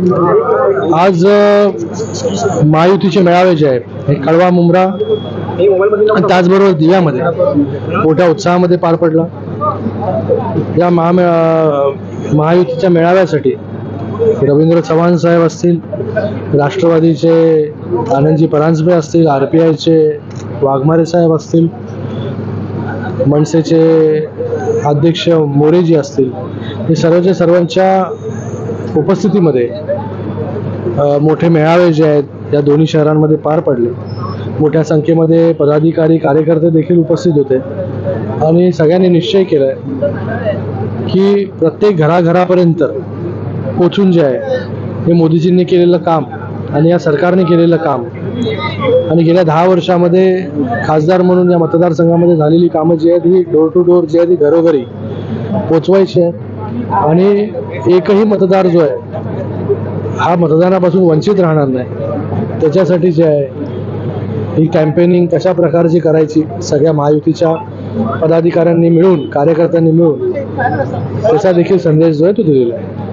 आज महायुतीचे मेळावे जे आहेत हे कळवा मुंब्रा आणि त्याचबरोबर दिव्यामध्ये मोठ्या उत्साहामध्ये पार पडला. या महामे महायुतीच्या मेळाव्यासाठी रवींद्र चव्हाण साहेब असतील राष्ट्रवादीचे आनंदजी परांजपे असतील आर पी आयचे वाघमारे साहेब असतील मनसेचे अध्यक्ष मोरेजी असतील हे सर्वच्या सर्वांच्या उपस्थितीमध्ये मोठे मेळावे जे आहेत या दोन्ही शहरांमध्ये पार पडले. मोठ्या संख्येमध्ये पदाधिकारी कार्यकर्ते देखील उपस्थित होते. आणि सगळ्यांनी निश्चय केला आहे की प्रत्येक घराघरापर्यंत पोचून जे आहे हे मोदीजींनी केलेलं काम आणि या सरकारने केलेलं काम आणि गेल्या दहा वर्षामध्ये खासदार म्हणून या मतदारसंघामध्ये झालेली कामं जी आहेत ही डोर टू डोर जी आहे ती घरोघरी पोचवायची आहे आणि एकही मतदार जो आहे हा मतदानापासून वंचित राहणार नाही. त्याच्यासाठी जे आहे ही कॅम्पेनिंग कशा प्रकारची करायची सगळ्या महायुतीच्या पदाधिकाऱ्यांनी मिळून कार्यकर्त्यांनी मिळून त्याचा देखील संदेश जो आहे तो दिलेला आहे.